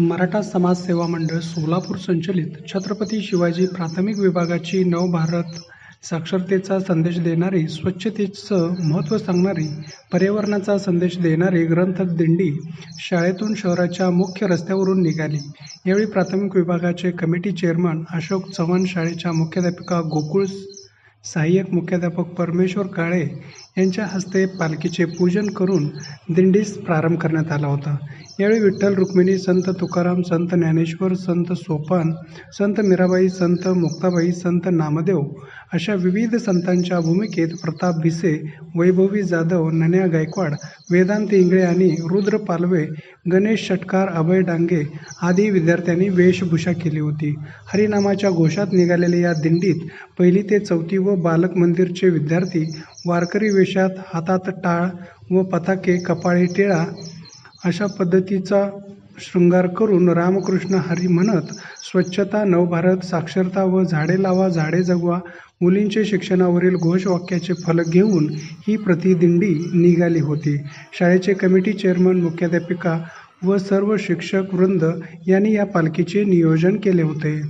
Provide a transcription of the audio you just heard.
मराठा समाज सेवा मंडळ सोलापूर संचलित छत्रपती शिवाजी प्राथमिक विभागाची नवभारत साक्षरतेचा संदेश देणारी स्वच्छतेचं महत्त्व सांगणारी पर्यावरणाचा संदेश देणारी ग्रंथ दिंडी शाळेतून शहराच्या मुख्य रस्त्यावरून निघाली. यावेळी प्राथमिक विभागाचे कमिटी चेअरमन अशोक चव्हाण शाळेच्या मुख्याध्यापिका गोकुळ सहाय्यक मुख्याध्यापक परमेश्वर काळे यांच्या हस्ते पालखीचे पूजन करून दिंडीस प्रारंभ करण्यात आला होता. यावेळी विठ्ठल रुक्मिणी संत तुकाराम संत ज्ञानेश्वर संत सोपान संत मीराबाई संत मुक्ताबाई संत नामदेव अशा विविध संतांच्या भूमिकेत प्रताप भिसे वैभवी जाधव नन्या गायकवाड वेदांत इंगळे आणि रुद्र पालवे गणेश षटकार अभय डांगे आदी विद्यार्थ्यांनी वेशभूषा केली होती. हरिनामाच्या घोषात निघालेल्या या दिंडीत पहिली ते चौथी व बालक मंदिरचे विद्यार्थी वारकरी वेशात हातात टाळ व पताके कपाळी टिळा अशा पद्धतीचा शृंगार करून रामकृष्ण हरी म्हणत स्वच्छता नवभारत साक्षरता व झाडे लावा झाडे जगवा मुलींचे शिक्षणावरील घोषवाक्याचे फलक घेऊन ही प्रतिदिंडी निघाली होती. शाळेचे कमिटी चेअरमन मुख्याध्यापिका व सर्व शिक्षक वृंद यांनी या पालखीचे नियोजन केले होते.